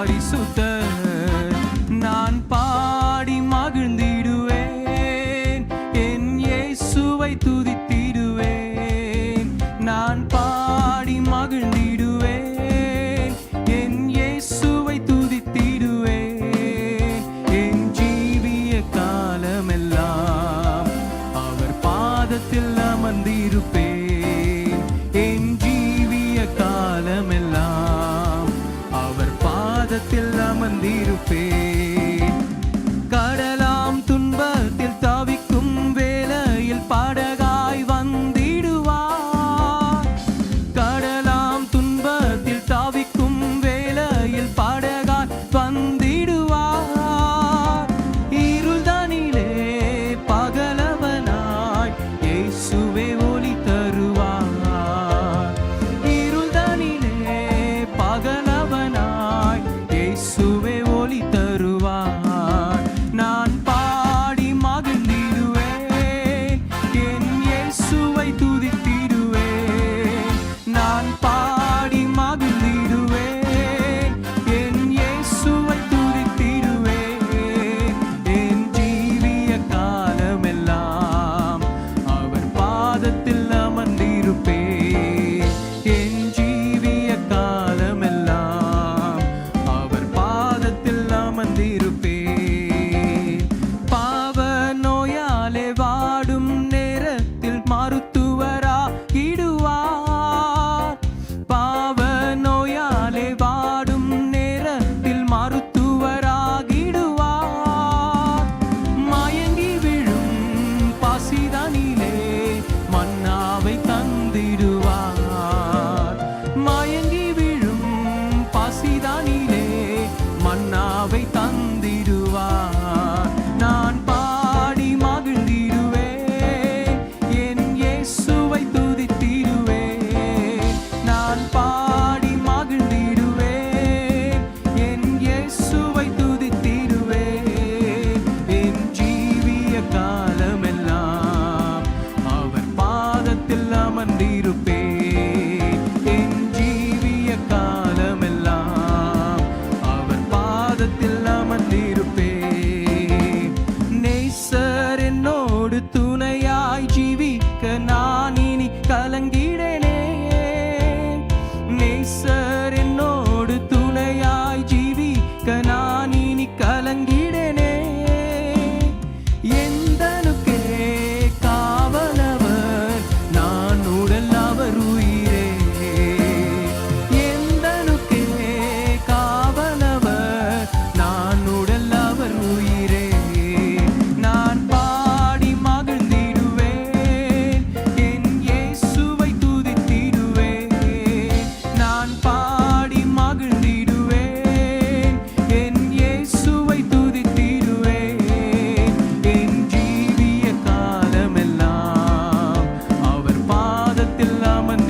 Mauriço Tan. വന്നിരുപ്പേ ஆத்மாவை தந்திடுவார் நான் பாடி மகிழ்ந்திடுவே. என் இயேசுவை துதித்திடுவே. நான் பாடி மகிழ்ந்திடுவே. என் இயேசுவை துதித்திடுவே. என் ஜீவிய பாதத்தில் நாம் அன்றிருப்பே நேசர் என்னோடு துணையாய் ஜீவிக்க நான் இனி கலங்கிடனே. நேசர்